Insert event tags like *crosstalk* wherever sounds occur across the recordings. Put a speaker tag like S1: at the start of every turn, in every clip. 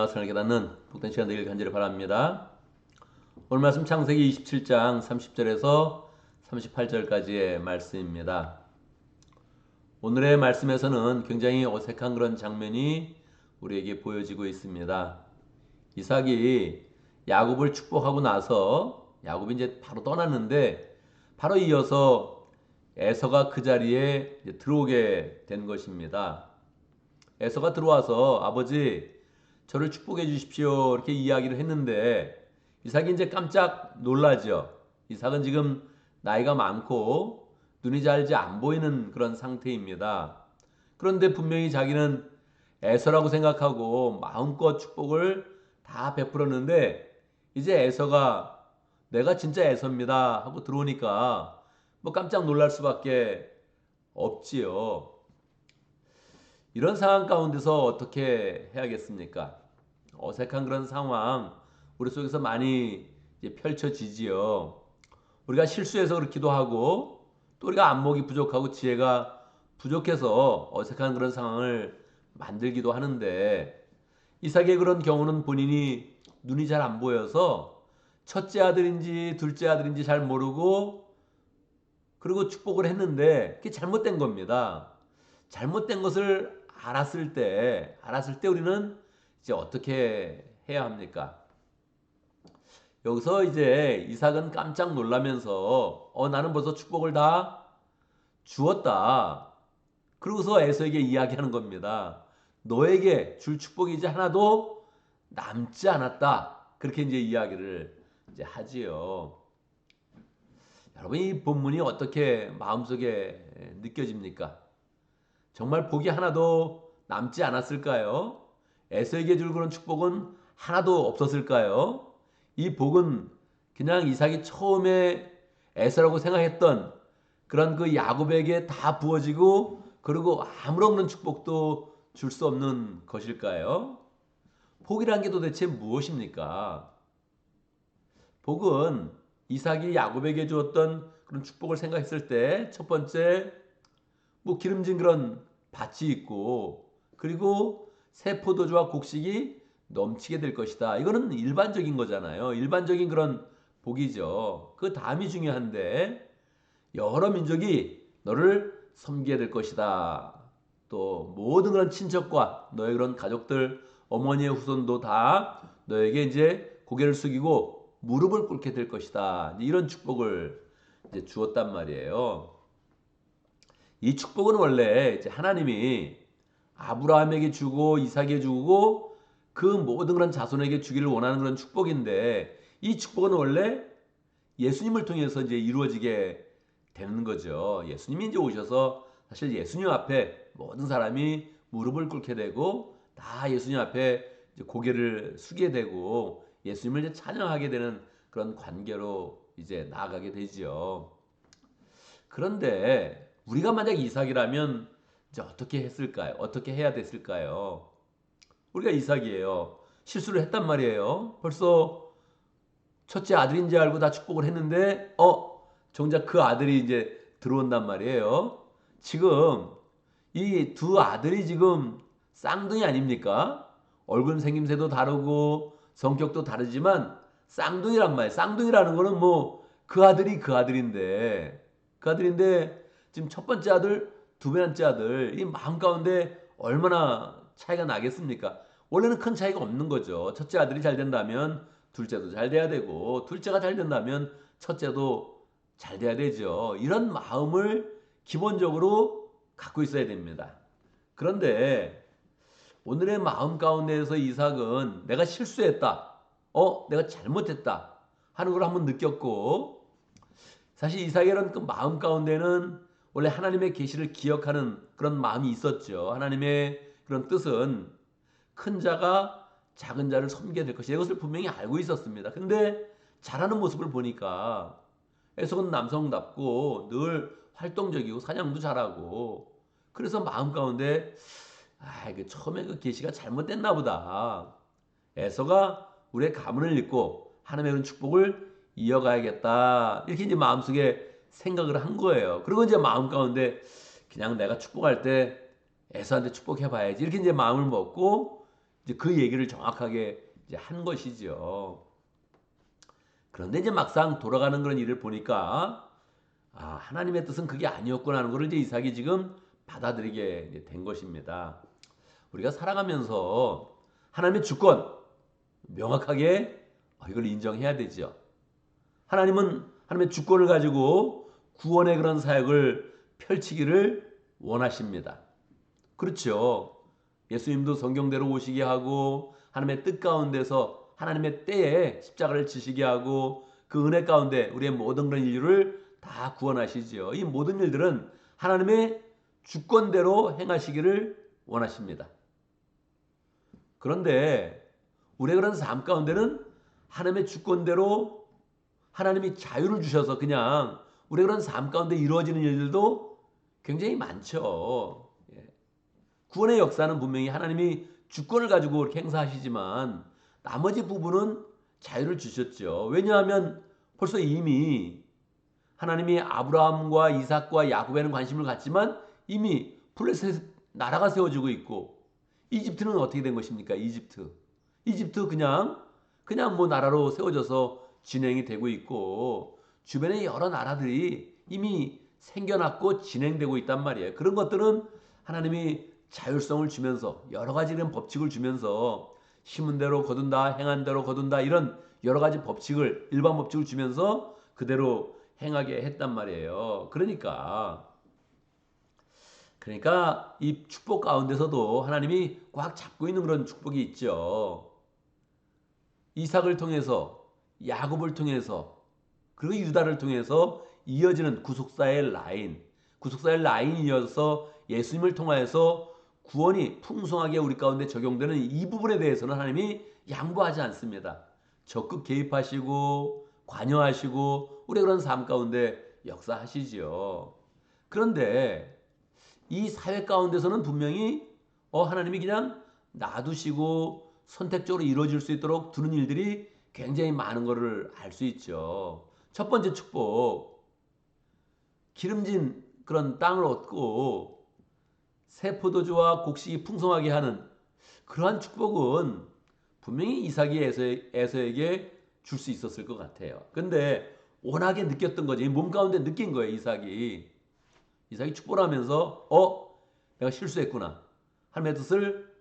S1: 나선을 깨닫는 복된 시간 되길 간절히 바랍니다. 오늘 말씀 창세기 27장 30절에서 38절까지의 말씀입니다. 오늘의 말씀에서는 굉장히 어색한 그런 장면이 우리에게 보여지고 있습니다. 이삭이 야곱을 축복하고 나서 야곱이 이제 바로 떠났는데 바로 이어서 에서가 그 자리에 들어오게 된 것입니다. 에서가 들어와서 아버지 저를 축복해 주십시오 이렇게 이야기를 했는데 이삭이 이제 깜짝 놀라죠. 이삭은 지금 나이가 많고 눈이 잘 이제 안 보이는 그런 상태입니다. 그런데 분명히 자기는 에서라고 생각하고 마음껏 축복을 다 베풀었는데 이제 에서가 내가 진짜 에서입니다 하고 들어오니까 뭐 깜짝 놀랄 수밖에 없지요. 이런 상황 가운데서 어떻게 해야겠습니까? 어색한 그런 상황 우리 속에서 많이 펼쳐지지요. 우리가 실수해서 그렇기도 하고 또 우리가 안목이 부족하고 지혜가 부족해서 어색한 그런 상황을 만들기도 하는데 이삭의 그런 경우는 본인이 눈이 잘 안 보여서 첫째 아들인지 둘째 아들인지 잘 모르고 그리고 축복을 했는데 그게 잘못된 겁니다. 잘못된 것을 알았을 때 알았을 때 우리는 이제 어떻게 해야 합니까? 여기서 이제 이삭은 깜짝 놀라면서 어 나는 벌써 축복을 다 주었다. 그러고서 에서에게 이야기하는 겁니다. 너에게 줄 축복이 이제 하나도 남지 않았다. 그렇게 이제 이야기를 이제 하지요. 여러분 이 본문이 어떻게 마음속에 느껴집니까? 정말 복이 하나도 남지 않았을까요? 에서에게 줄 그런 축복은 하나도 없었을까요? 이 복은 그냥 이삭이 처음에 에서라고 생각했던 그런 그 야곱에게 다 부어지고 그리고 아무런 축복도 줄 수 없는 것일까요? 복이란 게 도대체 무엇입니까? 복은 이삭이 야곱에게 주었던 그런 축복을 생각했을 때 첫 번째 뭐 기름진 그런 밭이 있고 그리고 새 포도주와 곡식이 넘치게 될 것이다. 이거는 일반적인 거잖아요. 일반적인 그런 복이죠. 그 다음이 중요한데 여러 민족이 너를 섬기게 될 것이다. 또 모든 그런 친척과 너의 그런 가족들, 어머니의 후손도 다 너에게 이제 고개를 숙이고 무릎을 꿇게 될 것이다. 이런 축복을 이제 주었단 말이에요. 이 축복은 원래 이제 하나님이 아브라함에게 주고 이삭에게 주고 그 모든 그런 자손에게 주기를 원하는 그런 축복인데 이 축복은 원래 예수님을 통해서 이제 이루어지게 되는 거죠. 예수님이 이제 오셔서 사실 예수님 앞에 모든 사람이 무릎을 꿇게 되고 다 예수님 앞에 고개를 숙게 되고 예수님을 이제 찬양하게 되는 그런 관계로 이제 나아가게 되지요. 그런데 우리가 만약 이삭이라면 이제 어떻게 했을까요? 어떻게 해야 됐을까요? 우리가 이삭이에요. 실수를 했단 말이에요. 벌써 첫째 아들인지 알고 다 축복을 했는데 어 정작 그 아들이 이제 들어온단 말이에요. 지금 이 두 아들이 지금 쌍둥이 아닙니까? 얼굴 생김새도 다르고 성격도 다르지만 쌍둥이란 말이에요. 쌍둥이라는 거는 뭐 그 아들이 그 아들인데 그 아들인데 지금 첫 번째 아들, 두 번째 아들 이 마음 가운데 얼마나 차이가 나겠습니까? 원래는 큰 차이가 없는 거죠. 첫째 아들이 잘 된다면 둘째도 잘 돼야 되고 둘째가 잘 된다면 첫째도 잘 돼야 되죠. 이런 마음을 기본적으로 갖고 있어야 됩니다. 그런데 오늘의 마음 가운데에서 이삭은 내가 실수했다. 어, 내가 잘못했다. 하는 걸 한번 느꼈고 사실 이삭의 그 마음 가운데는 원래 하나님의 계시를 기억하는 그런 마음이 있었죠. 하나님의 그런 뜻은 큰 자가 작은 자를 섬기게 될 것이다. 이것을 분명히 알고 있었습니다. 근데 잘하는 모습을 보니까 에서는 남성답고 늘 활동적이고 사냥도 잘하고 그래서 마음 가운데 아, 그 처음에 그 계시가 잘못됐나 보다. 에서가 우리의 가문을 잇고 하나님의 축복을 이어가야겠다. 이렇게 이제 마음속에 생각을 한 거예요. 그리고 이제 마음 가운데 그냥 내가 축복할 때 에서한테 축복해 봐야지. 이렇게 이제 마음을 먹고 이제 그 얘기를 정확하게 이제 한 것이죠. 그런데 이제 막상 돌아가는 그런 일을 보니까 아, 하나님의 뜻은 그게 아니었구나 하는 것을 이제 이삭이 지금 받아들이게 된 것입니다. 우리가 살아가면서 하나님의 주권 명확하게 어, 이걸 인정해야 되죠. 하나님은 하나님의 주권을 가지고 구원의 그런 사역을 펼치기를 원하십니다. 그렇죠. 예수님도 성경대로 오시게 하고 하나님의 뜻 가운데서 하나님의 때에 십자가를 지시게 하고 그 은혜 가운데 우리의 모든 그런 인류를 다 구원하시지요. 이 모든 일들은 하나님의 주권대로 행하시기를 원하십니다. 그런데 우리의 그런 삶 가운데는 하나님의 주권대로 하나님이 자유를 주셔서 그냥 우리의 그런 삶 가운데 이루어지는 일들도 굉장히 많죠. 예. 구원의 역사는 분명히 하나님이 주권을 가지고 이렇게 행사하시지만 나머지 부분은 자유를 주셨죠. 왜냐하면 벌써 이미 하나님이 아브라함과 이삭과 야곱에는 관심을 갖지만 이미 플레셋 나라가 세워지고 있고 이집트는 어떻게 된 것입니까? 이집트. 이집트 그냥 그냥 뭐 나라로 세워져서 진행이 되고 있고 주변에 여러 나라들이 이미 생겨났고 진행되고 있단 말이에요. 그런 것들은 하나님이 자율성을 주면서 여러 가지 이런 법칙을 주면서 심은 대로 거둔다, 행한 대로 거둔다 이런 여러 가지 법칙을 일반 법칙을 주면서 그대로 행하게 했단 말이에요. 그러니까 그러니까 이 축복 가운데서도 하나님이 꽉 잡고 있는 그런 축복이 있죠. 이삭을 통해서 야곱을 통해서 그리고 유다를 통해서 이어지는 구속사의 라인, 구속사의 라인이 이어서 예수님을 통하여서 구원이 풍성하게 우리 가운데 적용되는 이 부분에 대해서는 하나님이 양보하지 않습니다. 적극 개입하시고 관여하시고 우리 그런 삶 가운데 역사하시지요. 그런데 이 사회 가운데서는 분명히 어 하나님이 그냥 놔두시고 선택적으로 이루어질 수 있도록 두는 일들이 굉장히 많은 것을 알 수 있죠. 첫 번째 축복 기름진 그런 땅을 얻고 새 포도주와 곡식이 풍성하게 하는 그러한 축복은 분명히 이삭이 에서에게 줄 수 있었을 것 같아요. 근데 워낙에 느꼈던 거지. 몸 가운데 느낀 거예요, 이삭이. 이삭이 축복을 하면서, 어? 내가 실수했구나. 하나님의 뜻을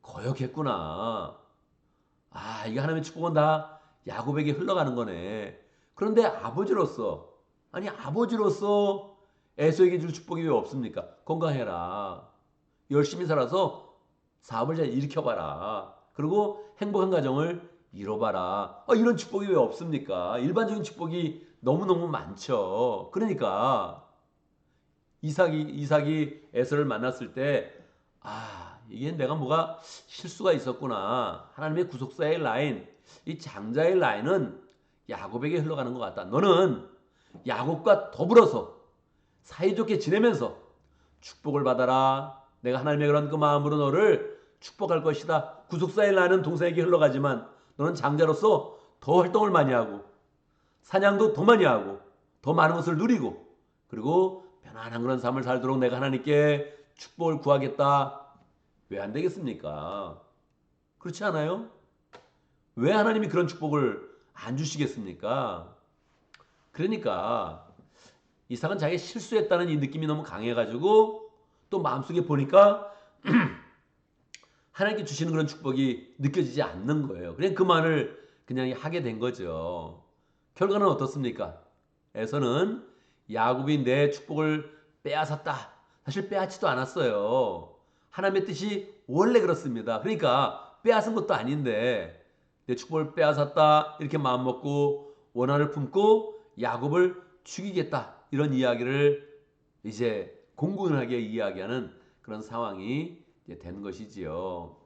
S1: 거역했구나. 아, 이게 하나님의 축복은 다 야곱에게 흘러가는 거네. 그런데 아버지로서, 아니, 아버지로서 에서에게 줄 축복이 왜 없습니까? 건강해라. 열심히 살아서 사업을 잘 일으켜봐라. 그리고 행복한 가정을 이뤄봐라. 아, 이런 축복이 왜 없습니까? 일반적인 축복이 너무너무 많죠. 그러니까 이삭이 이삭이 에서를 만났을 때 아, 이게 내가 뭐가 실수가 있었구나. 하나님의 구속사의 라인, 이 장자의 라인은 야곱에게 흘러가는 것 같다. 너는 야곱과 더불어서 사이좋게 지내면서 축복을 받아라. 내가 하나님의 그런 그 마음으로 너를 축복할 것이다. 구속사의 라인은 동생에게 흘러가지만 너는 장자로서 더 활동을 많이 하고 사냥도 더 많이 하고 더 많은 것을 누리고 그리고 편안한 그런 삶을 살도록 내가 하나님께 축복을 구하겠다. 왜 안 되겠습니까? 그렇지 않아요? 왜 하나님이 그런 축복을 안 주시겠습니까? 그러니까 이삭은 자기 실수했다는 이 느낌이 너무 강해가지고 또 마음속에 보니까 *clears throat* 하나님께 주시는 그런 축복이 느껴지지 않는 거예요. 그냥 그 말을 그냥 하게 된 거죠. 결과는 어떻습니까? 에서는 야곱이 내 축복을 빼앗았다. 사실 빼앗지도 않았어요. 하나님의 뜻이 원래 그렇습니다. 그러니까 빼앗은 것도 아닌데 내 축복을 빼앗았다 이렇게 마음 먹고 원한을 품고 야곱을 죽이겠다 이런 이야기를 이제 공공연하게 이야기하는 그런 상황이 된 것이지요.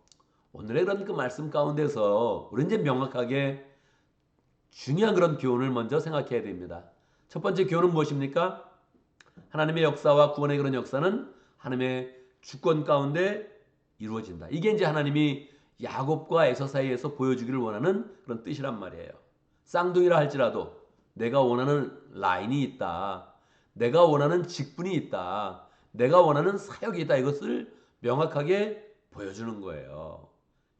S1: 오늘의 그런 그 말씀 가운데서 우리 이제 명확하게 중요한 그런 교훈을 먼저 생각해야 됩니다. 첫 번째 교훈은 무엇입니까? 하나님의 역사와 구원의 그런 역사는 하나님의 주권 가운데 이루어진다. 이게 이제 하나님이 야곱과 에서 사이에서 보여주기를 원하는 그런 뜻이란 말이에요. 쌍둥이라 할지라도 내가 원하는 라인이 있다. 내가 원하는 직분이 있다. 내가 원하는 사역이 있다. 이것을 명확하게 보여주는 거예요.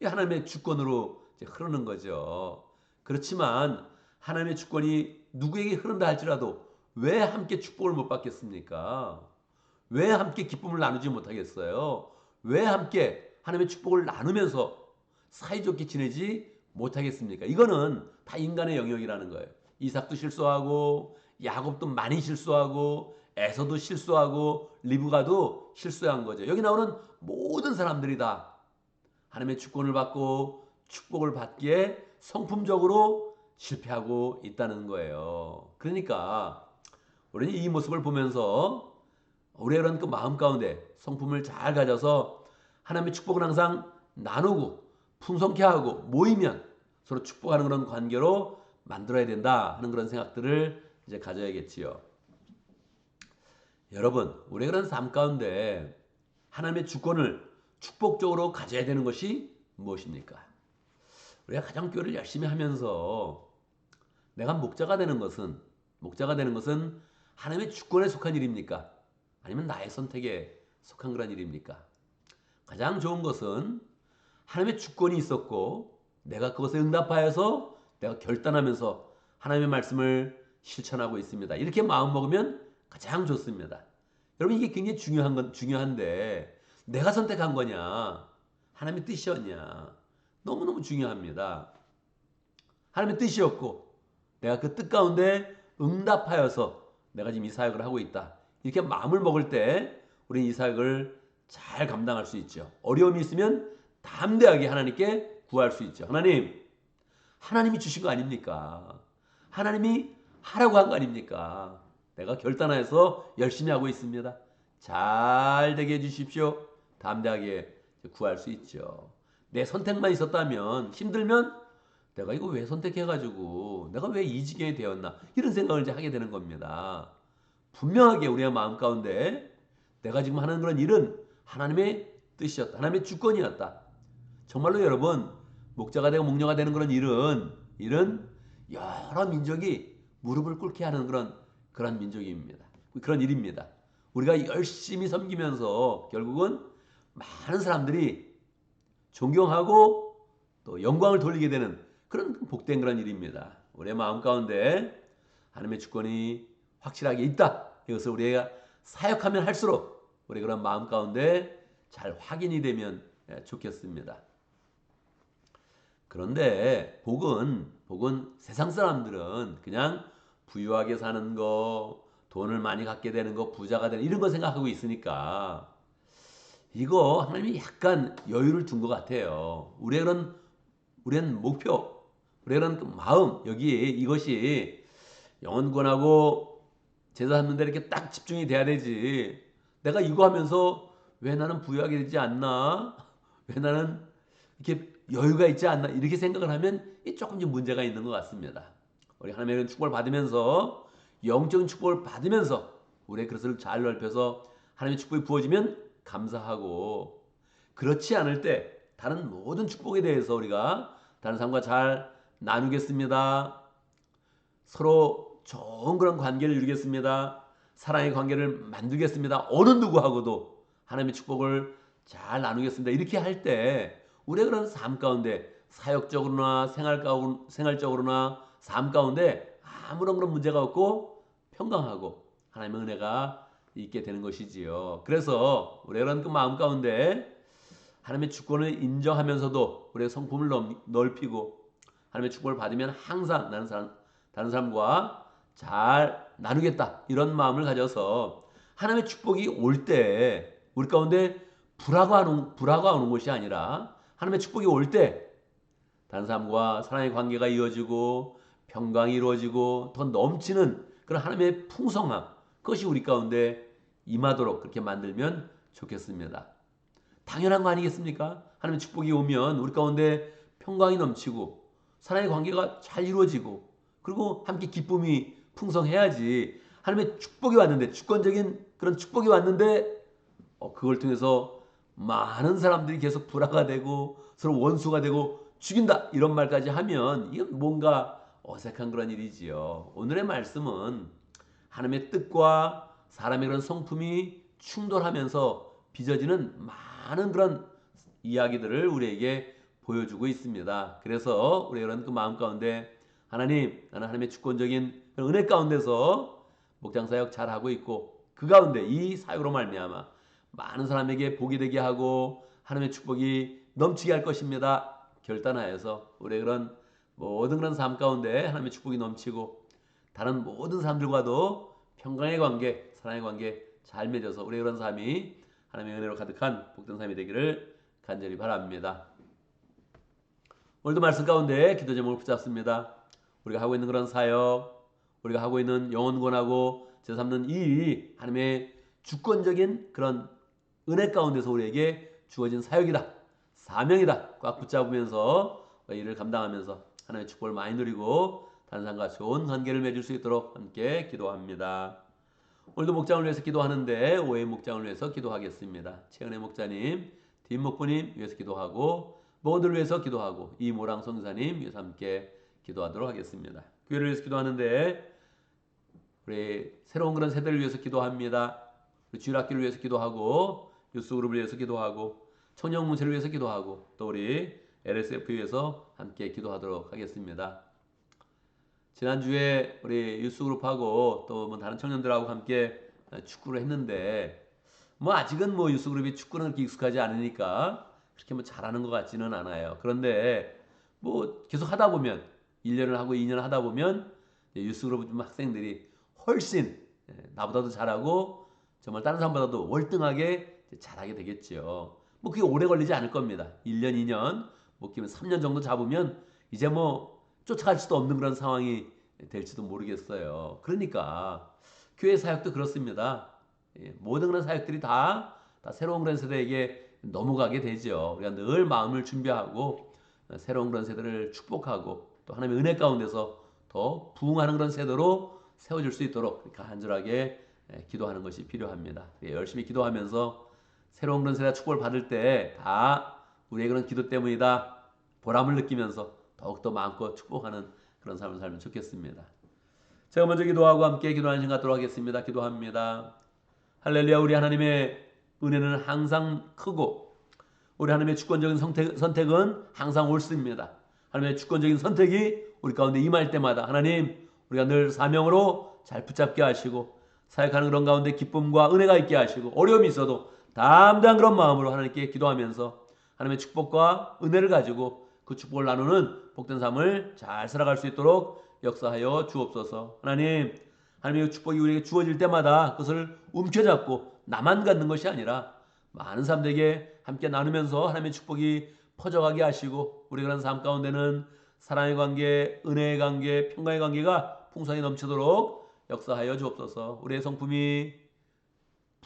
S1: 이 하나님의 주권으로 흐르는 거죠. 그렇지만 하나님의 주권이 누구에게 흐른다 할지라도 왜 함께 축복을 못 받겠습니까? 왜 함께 기쁨을 나누지 못하겠어요? 왜 함께 하나님의 축복을 나누면서 사이좋게 지내지 못하겠습니까? 이거는 다 인간의 영역이라는 거예요. 이삭도 실수하고 야곱도 많이 실수하고 에서도 실수하고 리브가도 실수한 거죠. 여기 나오는 모든 사람들이 다 하나님의 주권을 받고 축복을 받기에 성품적으로 실패하고 있다는 거예요. 그러니까 우리는 이 모습을 보면서 우리의 그런 그 마음 가운데 성품을 잘 가져서 하나님의 축복을 항상 나누고 풍성케 하고 모이면 서로 축복하는 그런 관계로 만들어야 된다 하는 그런 생각들을 이제 가져야겠지요. 여러분, 우리의 그런 삶 가운데 하나님의 주권을 축복적으로 가져야 되는 것이 무엇입니까? 우리가 가정교회를 열심히 하면서 내가 목자가 되는 것은 목자가 되는 것은 하나님의 주권에 속한 일입니까? 아니면 나의 선택에 속한 그런 일입니까? 가장 좋은 것은 하나님의 주권이 있었고 내가 그것에 응답하여서 내가 결단하면서 하나님의 말씀을 실천하고 있습니다. 이렇게 마음 먹으면 가장 좋습니다. 여러분 이게 굉장히 중요한 건 중요한데 내가 선택한 거냐 하나님의 뜻이었냐 너무너무 중요합니다. 하나님의 뜻이었고 내가 그 뜻 가운데 응답하여서 내가 지금 이 사역을 하고 있다. 이렇게 마음을 먹을 때 우리는 이 사역을 잘 감당할 수 있죠. 어려움이 있으면 담대하게 하나님께 구할 수 있죠. 하나님, 하나님이 주신 거 아닙니까? 하나님이 하라고 한 거 아닙니까? 내가 결단해서 열심히 하고 있습니다. 잘 되게 해주십시오. 담대하게 구할 수 있죠. 내 선택만 있었다면 힘들면 내가 이거 왜 선택해가지고 내가 왜 이 지경이 되었나 이런 생각을 이제 하게 되는 겁니다. 분명하게 우리의 마음 가운데 내가 지금 하는 그런 일은 하나님의 뜻이었다. 하나님의 주권이었다. 정말로 여러분 목자가 되고 목녀가 되는 그런 일은 일은 여러 민족이 무릎을 꿇게 하는 그런 그런 민족입니다. 그런 일입니다. 우리가 열심히 섬기면서 결국은 많은 사람들이 존경하고 또 영광을 돌리게 되는 그런 복된 그런 일입니다. 우리의 마음 가운데 하나님의 주권이 확실하게 있다. 이것을 우리가 사역하면 할수록 우리 그런 마음 가운데 잘 확인이 되면 좋겠습니다. 그런데 복은 복은 세상 사람들은 그냥 부유하게 사는 거, 돈을 많이 갖게 되는 거, 부자가 되는 이런 거 생각하고 있으니까 이거 하나님이 약간 여유를 둔것 같아요. 우리의 우리는 목표, 우리의 그 마음 여기 이것이 영원권하고 제사 삼는 데 이렇게 딱 집중이 돼야 되지. 내가 이거 하면서 왜 나는 부유하게 되지 않나? 왜 나는 이렇게 여유가 있지 않나? 이렇게 생각을 하면 조금 좀 문제가 있는 것 같습니다. 우리 하나님의 축복을 받으면서 영적인 축복을 받으면서 우리의 그릇을 잘 넓혀서 하나님의 축복이 부어지면 감사하고 그렇지 않을 때 다른 모든 축복에 대해서 우리가 다른 사람과 잘 나누겠습니다. 서로 좋은 그런 관계를 이루겠습니다. 사랑의 관계를 만들겠습니다. 어느 누구하고도 하나님의 축복을 잘 나누겠습니다. 이렇게 할 때 우리의 그런 삶 가운데 사역적으로나 생활적으로나 삶 가운데 아무런 그런 문제가 없고 평강하고 하나님의 은혜가 있게 되는 것이지요. 그래서 우리가 그런 그 마음 가운데 하나님의 주권을 인정하면서도 우리의 성품을 넓히고 하나님의 축복을 받으면 항상 나는 사람, 다른 사람과 잘 나누겠다 이런 마음을 가져서 하나님의 축복이 올 때 우리 가운데 불화가 오는, 불화가 오는 것이 아니라 하나님의 축복이 올 때 다른 사람과 사랑의 관계가 이어지고 평강이 이루어지고 더 넘치는 그런 하나님의 풍성함 그것이 우리 가운데 임하도록 그렇게 만들면 좋겠습니다. 당연한 거 아니겠습니까? 하나님의 축복이 오면 우리 가운데 평강이 넘치고 사랑의 관계가 잘 이루어지고 그리고 함께 기쁨이 풍성해야지 하나님의 축복이 왔는데 주권적인 그런 축복이 왔는데 어, 그걸 통해서 많은 사람들이 계속 불화가 되고 서로 원수가 되고 죽인다 이런 말까지 하면 이건 뭔가 어색한 그런 일이지요. 오늘의 말씀은 하나님의 뜻과 사람의 그런 성품이 충돌하면서 빚어지는 많은 그런 이야기들을 우리에게 보여주고 있습니다. 그래서 우리 이런 그 마음 가운데 하나님 나는 하나님의 주권적인 은혜 가운데서 목장 사역 잘 하고 있고 그 가운데 이 사역으로 말미암아 많은 사람에게 복이 되게 하고 하나님의 축복이 넘치게 할 것입니다. 결단하여서 우리 그런 모든 그런 삶 가운데 하나님의 축복이 넘치고 다른 모든 사람들과도 평강의 관계, 사랑의 관계 잘 맺어서 우리 그런 삶이 하나님의 은혜로 가득한 복된 삶이 되기를 간절히 바랍니다. 오늘도 말씀 가운데 기도 제목을 붙잡습니다. 우리가 하고 있는 그런 사역, 우리가 하고 있는 영혼권하고 제삼는 이 일이 하나님의 주권적인 그런 은혜 가운데서 우리에게 주어진 사역이다. 사명이다. 꽉 붙잡으면서 일을 감당하면서 하나님의 축복을 많이 누리고 사람과 좋은 관계를 맺을 수 있도록 함께 기도합니다. 오늘도 목장을 위해서 기도하는데 오해 목장을 위해서 기도하겠습니다. 최은혜 목자님, 뒷 목부님 위해서 기도하고 모두를 위해서 기도하고 이모랑 성사님 위해서 함께 기도하도록 하겠습니다. 교회를 위해서 기도하는데 우리 새로운 그런 세대를 위해서 기도합니다. 우리 주일학교를 위해서 기도하고 유스그룹을 위해서 기도하고 청년 문체를 위해서 기도하고 또 우리 LSF 위해서 함께 기도하도록 하겠습니다. 지난주에 우리 유스그룹하고 또 뭐 다른 청년들하고 함께 축구를 했는데 뭐 아직은 뭐 유스그룹이 축구는 그렇게 익숙하지 않으니까 그렇게 뭐 잘하는 것 같지는 않아요. 그런데 뭐 계속 하다 보면 1년을 하고 2년을 하다 보면 유스그룹 좀 학생들이 훨씬 예, 나보다도 잘하고 정말 다른 사람보다도 월등하게 잘하게 되겠죠. 뭐 그게 오래 걸리지 않을 겁니다. 1년, 2년, 뭐 기면 3년 정도 잡으면 이제 뭐 쫓아갈 수도 없는 그런 상황이 될지도 모르겠어요. 그러니까 교회 사역도 그렇습니다. 예, 모든 그런 사역들이 다, 다 새로운 그런 세대에게 넘어가게 되죠. 우리가 늘 마음을 준비하고 새로운 그런 세대를 축복하고 또 하나님의 은혜 가운데서 더 부흥하는 그런 세대로 세워질 수 있도록 간절하게 예, 기도하는 것이 필요합니다. 예, 열심히 기도하면서 새로운 그런 세대 축복을 받을 때 다 우리의 그런 기도 때문이다 보람을 느끼면서 더욱더 마음껏 축복하는 그런 삶을 살면 좋겠습니다. 제가 먼저 기도하고 함께 기도하는 시간 갖도록 하겠습니다. 기도합니다. 할렐루야 우리 하나님의 은혜는 항상 크고 우리 하나님의 주권적인 선택, 선택은 항상 옳습니다. 하나님의 주권적인 선택이 우리 가운데 임할 때마다 하나님 우리가 늘 사명으로 잘 붙잡게 하시고 사역하는 그런 가운데 기쁨과 은혜가 있게 하시고 어려움이 있어도 담대한 그런 마음으로 하나님께 기도하면서 하나님의 축복과 은혜를 가지고 그 축복을 나누는 복된 삶을 잘 살아갈 수 있도록 역사하여 주옵소서. 하나님, 하나님의 축복이 우리에게 주어질 때마다 그것을 움켜잡고 나만 갖는 것이 아니라 많은 사람들에게 함께 나누면서 하나님의 축복이 퍼져가게 하시고 우리 그런 삶 가운데는 사랑의 관계, 은혜의 관계, 평강의 관계가 풍성히 넘치도록 역사하여 주옵소서. 우리의 성품이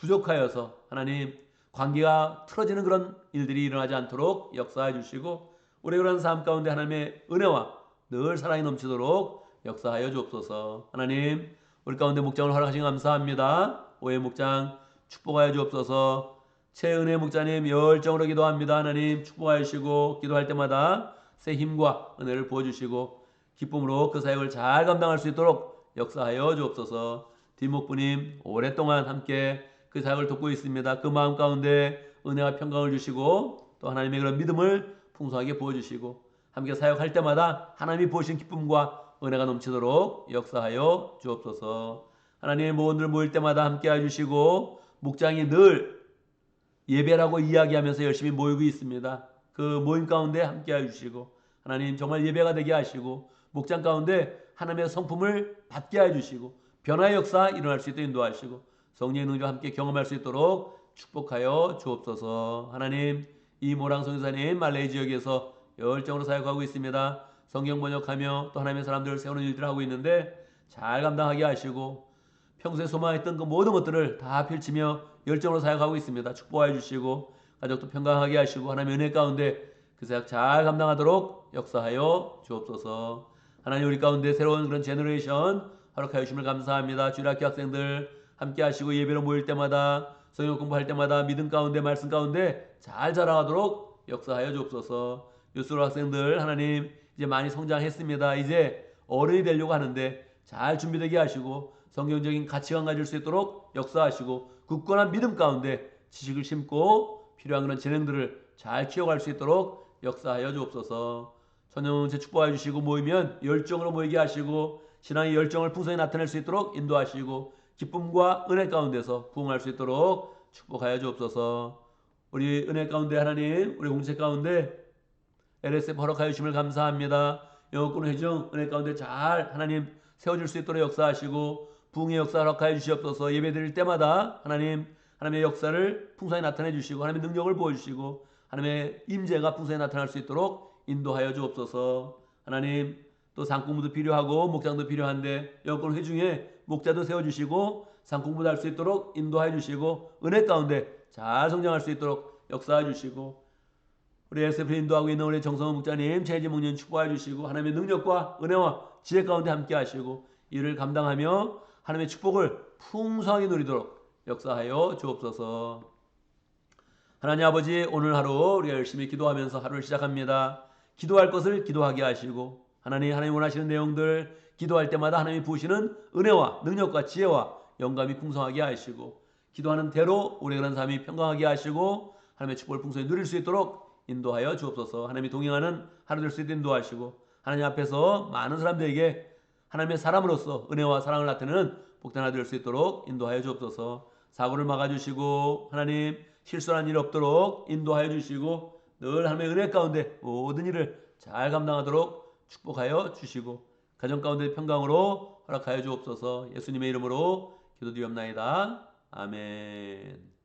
S1: 부족하여서 하나님 관계가 틀어지는 그런 일들이 일어나지 않도록 역사해 주시고 우리 그런 삶 가운데 하나님의 은혜와 늘 사랑이 넘치도록 역사하여 주옵소서. 하나님 우리 가운데 목장을 허락하신 감사합니다. 오해 목장 축복하여 주옵소서. 최은혜 목자님 열정으로 기도합니다. 하나님 축복하여 주시고 기도할 때마다 새 힘과 은혜를 부어주시고 기쁨으로 그 사역을 잘 감당할 수 있도록 역사하여 주옵소서. 뒷목부님 오랫동안 함께 그 사역을 돕고 있습니다. 그 마음 가운데 은혜와 평강을 주시고 또 하나님의 그런 믿음을 풍성하게 부어주시고 함께 사역할 때마다 하나님이 부으신 기쁨과 은혜가 넘치도록 역사하여 주옵소서. 하나님의 모원들 모일 때마다 함께 해주시고 목장이 늘 예배라고 이야기하면서 열심히 모이고 있습니다. 그 모임 가운데 함께 해주시고 하나님 정말 예배가 되게 하시고 목장 가운데 하나님의 성품을 받게 해주시고 변화의 역사 일어날 수 있도록 인도하시고 성령의 능력과 함께 경험할 수 있도록 축복하여 주옵소서. 하나님 이 모랑 성사님 말레이 지역에서 열정으로 사역하고 있습니다. 성경 번역하며 또 하나님의 사람들을 세우는 일들을 하고 있는데 잘 감당하게 하시고 평소에 소망했던 그 모든 것들을 다 펼치며 열정으로 사역하고 있습니다. 축복하여 주시고 가족도 평강하게 하시고 하나님의 은혜 가운데 그 사역 잘 감당하도록 역사하여 주옵소서. 하나님 우리 가운데 새로운 그런 제너레이션 허락하여 주심을 감사합니다. 주일학교 학생들 함께 하시고 예배로 모일 때마다 성경 공부할 때마다 믿음 가운데 말씀 가운데 잘 자라가도록 역사하여 주옵소서. 유스로 학생들 하나님 이제 많이 성장했습니다. 이제 어른이 되려고 하는데 잘 준비되게 하시고 성경적인 가치관 가질 수 있도록 역사하시고 굳건한 믿음 가운데 지식을 심고 필요한 그런 재능들을 잘 키워갈 수 있도록 역사하여 주옵소서. 전영제 축복하여 주시고 모이면 열정으로 모이게 하시고 신앙의 열정을 풍성히 나타낼 수 있도록 인도하시고 기쁨과 은혜 가운데서 부흥할 수 있도록 축복하여 주옵소서. 우리 은혜 가운데 하나님, 우리 공체 가운데 LSF 허락하여 주심을 감사합니다. 영어권 회중 은혜 가운데 잘 하나님 세워줄 수 있도록 역사하시고 부흥의 역사 허락하여 주시옵소서 예배 드릴 때마다 하나님 하나님의 역사를 풍성히 나타내 주시고 하나님의 능력을 보여 주시고 하나님의 임재가 풍성히 나타날 수 있도록 인도하여 주옵소서 하나님 또 상공부도 필요하고 목장도 필요한데 영권 회중에 목자도 세워주시고 상공부도 할 수 있도록 인도하여 주시고 은혜 가운데 잘 성장할 수 있도록 역사해 주시고 우리 SF 인도하고 있는 우리 정성호 목자님, 최지 목님 축복해 주시고 하나님의 능력과 은혜와 지혜 가운데 함께 하시고 이를 감당하며 하나님의 축복을 풍성하게 누리도록 역사하여 주옵소서. 하나님 아버지 오늘 하루 우리가 열심히 기도하면서 하루를 시작합니다. 기도할 것을 기도하게 하시고 하나님 하나님 원하시는 내용들 기도할 때마다 하나님이 부으시는 은혜와 능력과 지혜와 영감이 풍성하게 하시고 기도하는 대로 우리 그런 삶이 평강하게 하시고 하나님의 축복을 풍성히 누릴 수 있도록 인도하여 주옵소서. 하나님이 동행하는 하루 될 수 있도록 인도하시고 하나님 앞에서 많은 사람들에게 하나님의 사람으로서 은혜와 사랑을 나타내는 복된 하루 될수 있도록 인도하여 주옵소서. 사고를 막아주시고 하나님 실수한 일 없도록 인도하여 주시고 늘 하나님의 은혜 가운데 모든 일을 잘 감당하도록 축복하여 주시고 가정 가운데 평강으로 허락하여 주옵소서. 예수님의 이름으로 기도드리옵나이다. 아멘.